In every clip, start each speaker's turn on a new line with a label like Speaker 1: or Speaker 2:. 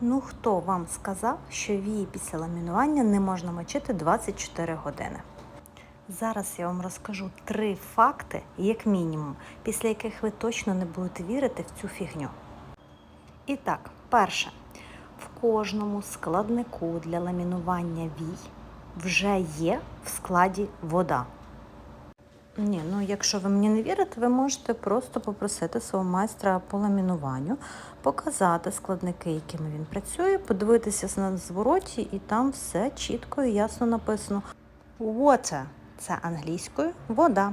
Speaker 1: Ну хто вам сказав, що вії після ламінування не можна мочити 24 години? Зараз я вам розкажу три факти, як мінімум, після яких ви точно не будете вірити в цю фігню. І так, перше, в кожному складнику для ламінування вій вже є в складі вода. Ні, ну якщо ви мені не вірите, ви можете просто попросити свого майстра по ламінуванню, показати складники, якими він працює, подивитися на звороті, і там все чітко і ясно написано. Water – це англійською вода.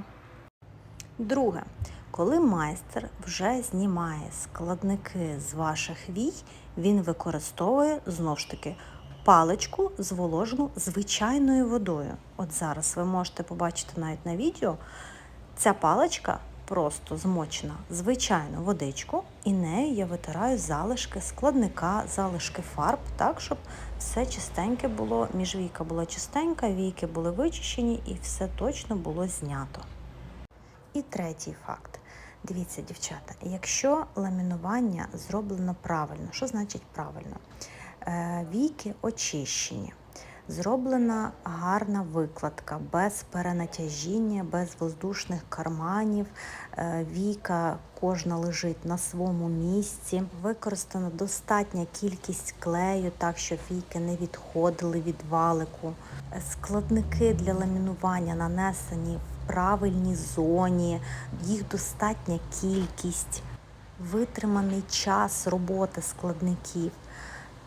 Speaker 1: Друге, коли майстер вже знімає складники з ваших вій, він використовує знову ж таки паличку зволожену звичайною водою. От зараз ви можете побачити навіть на відео, ця паличка просто змочена звичайну водичку, і нею я витираю залишки складника, залишки фарб, так, щоб все чистеньке було, міжвійка була чистенька, війки були вичищені і все точно було знято. І третій факт. Дивіться, дівчата, якщо ламінування зроблено правильно, що значить правильно? Е, Війки очищені, зроблена гарна викладка, без перенатяжіння, без воздушних карманів. Е, Війка кожна лежить на своєму місці. Використана достатня кількість клею, так щоб війки не відходили від валику. Складники для ламінування нанесені в правильній зоні, їх достатня кількість, витриманий час роботи складників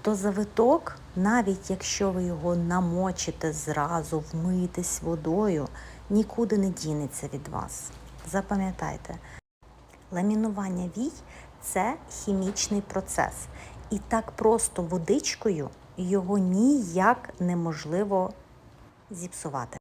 Speaker 1: то завиток, навіть якщо ви його намочите зразу, вмитись водою, нікуди не дінеться від вас. Запам'ятайте, ламінування вій це хімічний процес. І так просто водичкою його ніяк неможливо зіпсувати.